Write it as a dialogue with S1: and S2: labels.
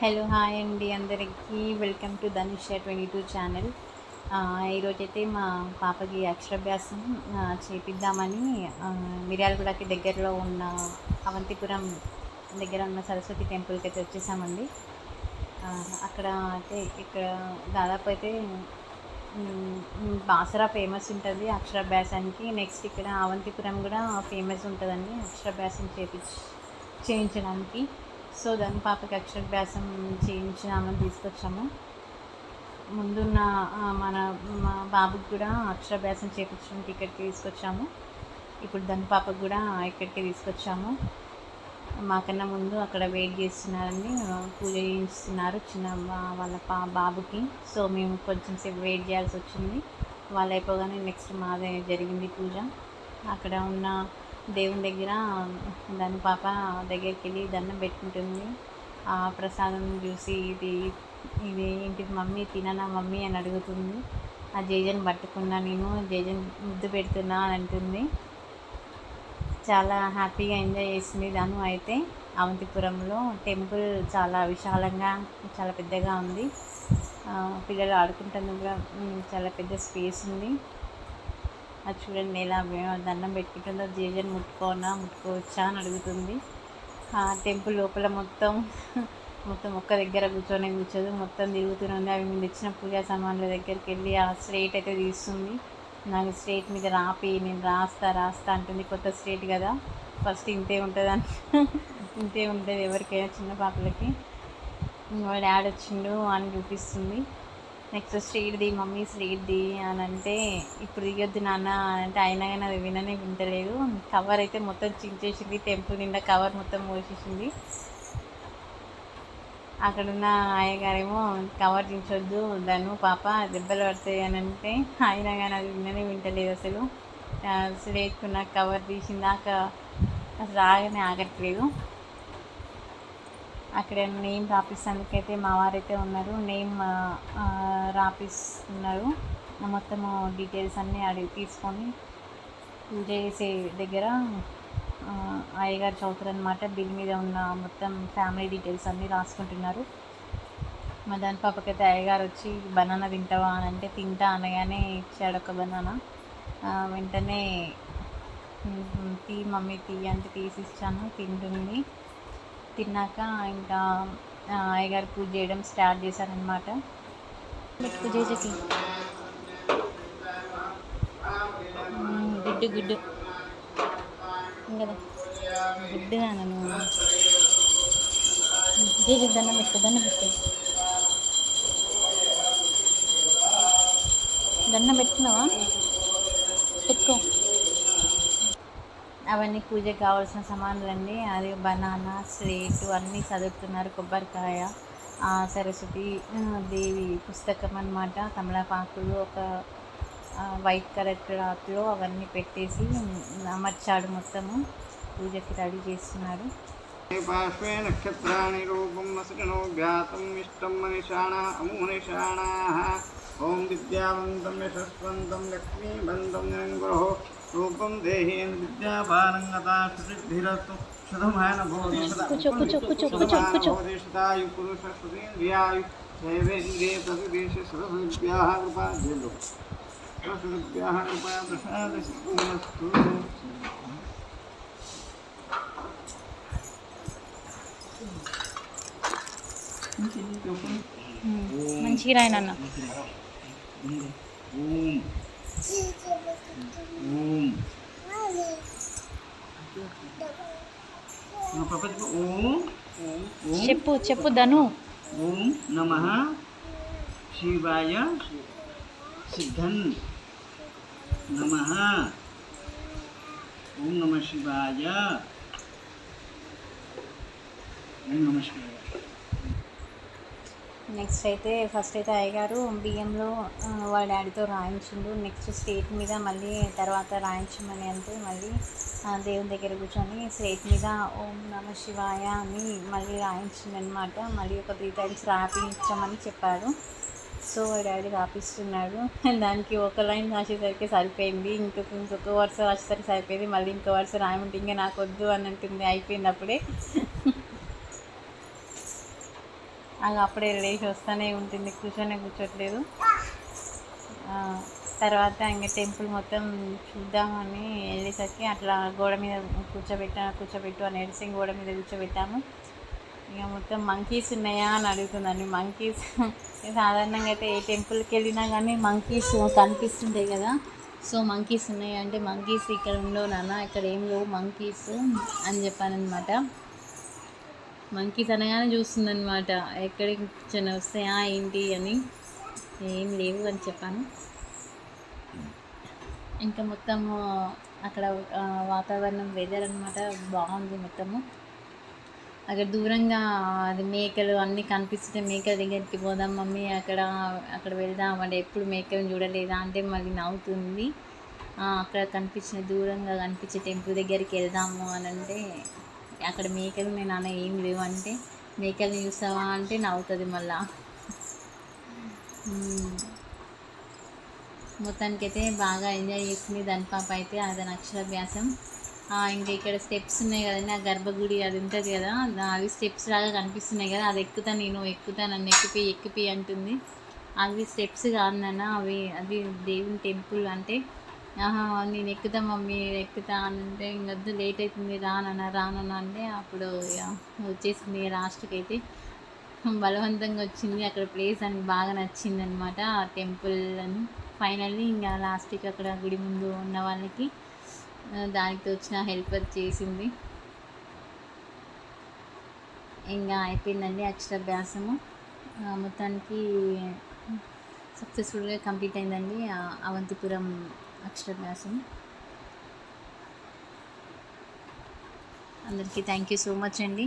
S1: Hello hi అండి అందరికీ. Welcome to Dhanusha twenty two channel. ఈరోజైతే మా పాపకి అక్షరాభ్యాసం చేపిద్దామని మిర్యాలగూడకి దగ్గరలో ఉన్న అవంతిపురం దగ్గర ఉన్న సరస్వతి టెంపుల్కి అయితే వచ్చేసామండి. అక్కడ అయితే ఇక్కడ దాదాపు అయితే బాసరా ఫేమస్ ఉంటుంది అక్షరాభ్యాసానికి. నెక్స్ట్ ఇక్కడ అవంతిపురం కూడా ఫేమస్ ఉంటుందండి అక్షరాభ్యాసం చేపించి చేయించడానికి. సో దాని పాపకి అక్షరాభ్యాసం చేయించినామని తీసుకొచ్చాము. ముందున్న మన మా బాబుకి కూడా అక్షరాభ్యాసం చేయించడానికి ఇక్కడికి తీసుకొచ్చాము. ఇప్పుడు దాని పాపకు కూడా ఇక్కడికి తీసుకొచ్చాము. మాకన్నా ముందు అక్కడ వెయిట్ చేస్తున్నారండి పూజ చేయిస్తున్నారు చిన్న బా- వాళ్ళ పా బాబుకి. సో మేము కొంచెం సేపు వెయిట్ చేయాల్సి వచ్చింది. వాళ్ళు అయిపోగానే నెక్స్ట్ మాదే జరిగింది పూజ. అక్కడ ఉన్న దేవుని దగ్గర దాని పాప దగ్గరికి వెళ్ళి దండం పెట్టుకుంటుంది. ఆ ప్రసాదం చూసి ఇది ఇది ఏంటి మమ్మీ తిననా మమ్మీ అని అడుగుతుంది. ఆ జేజన్ పట్టుకున్నా నేను జేజన్ ముద్దు పెడుతున్నా అని అంటుంది. చాలా హ్యాపీగా ఎంజాయ్ చేసింది దాను అయితే. అవంతిపురంలో టెంపుల్ చాలా విశాలంగా చాలా పెద్దగా ఉంది. పిల్లలు ఆడుకుంటాను కూడా చాలా పెద్ద స్పేస్ ఉంది. అది చూడండి ఎలా దండం పెట్టుకుంటుందో జేజన్ ముట్టుకోనా ముట్టుకోవచ్చా అని అడుగుతుంది. ఆ టెంపుల్ లోపల మొత్తం మొత్తం ఒక్క దగ్గర కూర్చొని కూర్చోదు మొత్తం తిరుగుతుంది అవి మేము తెచ్చిన పూజా సామాన్ల దగ్గరికి వెళ్ళి ఆ స్ట్రేట్ అయితే తీస్తుంది. నాకు స్ట్రేట్ మీద రాపి నేను రాస్తా రాస్తా అంటుంది. కొత్త స్ట్రేట్ కదా. ఫస్ట్ ఇంతే ఉంటుంది అని ఇంతే ఉంటుంది ఎవరికైనా చిన్న పాపలకి. వాడు యాడ్ వచ్చిండు అని చూపిస్తుంది. నెక్స్ట్ శ్రీడిది మమ్మీ శ్రీడిది అని అంటే ఇప్పుడు దిగొద్దు నాన్న అంటే అయినా కానీ అది విననే వింటలేదు. కవర్ అయితే మొత్తం చించేసింది టెంపుల్ నిండా కవర్ మొత్తం మోసేసింది. అక్కడున్న అయ్యగారేమో కవర్ చించొద్దు దాన్ని పాప దెబ్బలు పడతాయి అని అంటే అయినా కానీ అది విననే వింటలేదు అసలు. అసలు వేసుకున్న కవర్ తీసిందాక అసలు రాగానే ఆగట్లేదు. అక్కడ నేమ్ రాపిస్తానికైతే మా వారైతే ఉన్నారు. నేమ్ రాపిస్తున్నారు. మొత్తం డీటెయిల్స్ అన్నీ అడిగి తీసుకొని పూజ చేసే దగ్గర అయ్యగారు చదువుతారు అనమాట బిల్ మీద ఉన్న మొత్తం ఫ్యామిలీ డీటెయిల్స్ అన్నీ రాసుకుంటున్నారు. మా దాని పాపకైతే అయ్యగారు వచ్చి బనానా తింటావా? అని అంటే తింటా అనగానే ఇచ్చాడు ఒక బనానా. వెంటనే తీ మమ్మీ తీ అంటే తీసి ఇచ్చాను. తింటుంది. తిన్నాక ఇంకా అయ్యగారు పూజ చేయడం స్టార్ట్ చేశారనమాట పూజ చేసి గుడ్డు గుడ్డు. కదా గుడ్డుగా నన్ను చేసి దండం పెట్టు దండం పెట్టు దండం పెట్టుకున్నావా? పెట్టుకో. అవన్నీ పూజకు కావాల్సిన సామాన్లన్నీ అది బనానా స్వీట్ అన్నీ చదువుతున్నారు కొబ్బరికాయ సరస్వతి దేవి పుస్తకం అన్నమాట తమలపాకులు ఒక వైట్ కలర్ క్లాత్లో అవన్నీ పెట్టేసి అమర్చాడు మొత్తము పూజకి రెడీ చేస్తున్నాడు
S2: పార్శ్వే నక్షత్రాణి రూపం వసటనో జ్ఞాతం ఇష్టం మనిషాణ అమూనిషాణాः ఓం విద్యావంతం యశస్వంతం లక్ష్మీబంధం నిరంగురో రూపం దేహేన్ విద్యాపారంగతా సుసిద్ధిరస్తు. శతమాన భవతి
S1: కూర్చో, కూర్చో, కూర్చో, కూర్చో, కూర్చో.
S2: శతాయు పురుష సుతేంద్రియాయు దైవేంద్రియ ప్రతిదేశ సరస్వత్యాः కృపాద్యులు సరస్వత్యాः కృపా ప్రసాదస్తు
S1: మంచిగా రాయి నాన్న.
S2: ఓం. ఓం.
S1: చెప్పు చెప్పు ధను.
S2: ఓం నమ శివాయ సిద్ధన్ నమ ఓం నమ శివాయ. ఓం నమ శివాయ.
S1: నెక్స్ట్ అయితే ఫస్ట్ అయితే అయ్యగారు బియ్యంలో వాళ్ళ డాడీతో రాయించిండు. నెక్స్ట్ స్టేట్ మీద మళ్ళీ తర్వాత రాయించమని అంటే మళ్ళీ దేవుని దగ్గర కూర్చొని స్టేట్ మీద ఓం నమ శివాయ అని మళ్ళీ రాయించిండనమాట మళ్ళీ ఒక త్రీ టైమ్స్ రాపించమని చెప్పాడు. సో వాళ్ళ డాడీ రాపిస్తున్నాడు. దానికి ఒక లైన్ రాసేసరికి సరిపోయింది. ఇంకొక ఇంకొక వరుస రాసేసరికి సరిపోయింది. మళ్ళీ ఇంకో వరుస రాయమంటే ఇంకా నాకు వద్దు అని అంటుంది. అయిపోయింది అప్పుడే. అది అప్పుడే లేచి వస్తూనే ఉంటుంది. కూర్చొనే కూర్చోట్లేదు. తర్వాత ఇంకా టెంపుల్ మొత్తం చూద్దామని వెళ్ళేసరికి అట్లా గోడ మీద కూర్చోబెట్టా కూర్చోబెట్టు అని ఎడిసింగ్ గోడ మీద కూర్చోబెట్టాము. ఇక మొత్తం మంకీస్ ఉన్నాయా అని అడుగుతుందండి. మంకీస్ సాధారణంగా అయితే ఏ టెంపుల్కి వెళ్ళినా కానీ మంకీస్ కనిపిస్తుంటాయి కదా. సో మంకీస్ ఉన్నాయి అంటే మంకీస్ ఇక్కడ ఉండవు నాన్న. ఇక్కడ ఏం లేవు మంకీస్ అని చెప్పాను అనమాట మంకీస్ అనగానే చూస్తుందనమాట ఎక్కడికి కూర్చొని వస్తాయా ఏంటి? అని. ఏం లేవు అని చెప్పాను. ఇంకా మొత్తము అక్కడ వాతావరణం వెదర్ అనమాట బాగుంది మొత్తము. అక్కడ దూరంగా అది మేకలు అన్నీ కనిపిస్తుంటే మేకల దగ్గరికి పోదాం మమ్మీ అక్కడ అక్కడ వెళ్దాం అంటే ఎప్పుడు మేకలను చూడలేదా అంటే మళ్ళీ నవ్వుతుంది. అక్కడ కనిపించిన దూరంగా కనిపించే టెంపుల్ దగ్గరికి వెళ్దాము అని అంటే అక్కడ మేకలు నేను నాన్న ఏం లేవు అంటే మేకల్ని చూసావా అంటే నవ్వుతుంది మళ్ళా. మొత్తానికైతే బాగా ఎంజాయ్ చేసింది దాని పాప అయితే అది అక్షరాభ్యాసం ఇంకా ఇక్కడ స్టెప్స్ ఉన్నాయి కదండి ఆ గర్భగుడి అది ఉంటుంది కదా అవి స్టెప్స్ లాగా కనిపిస్తున్నాయి కదా అది ఎక్కుతా నేను ఎక్కుతా నన్ను ఎక్కిపి ఎక్కిపి అంటుంది. అవి స్టెప్స్ కాదు నాన్న అవి అది దేవుని టెంపుల్ అంటే నేను ఎక్కుతా మమ్మీ నేను ఎక్కుతా అని అంటే ఇంకొద్దు లేట్ అవుతుంది రానన్న రానన్న అంటే అప్పుడు ఇక వచ్చేసింది లాస్ట్కి అయితే బలవంతంగా వచ్చింది అక్కడ ప్లేస్ అని బాగా నచ్చింది అనమాట ఆ టెంపుల్ అని. ఫైనల్లీ ఇంకా లాస్ట్కి అక్కడ గుడి ముందు ఉన్న వాళ్ళకి దానితో దానికి వచ్చిన హెల్పర్ చేసింది. ఇంకా అయిపోయిందండి అక్షరాభ్యాసము. మొత్తానికి సక్సెస్ఫుల్గా కంప్లీట్ అయిందండి అవంతిపురం అక్షరభ్యాసం అందరికీ థ్యాంక్ యూ సో మచ్ అండి.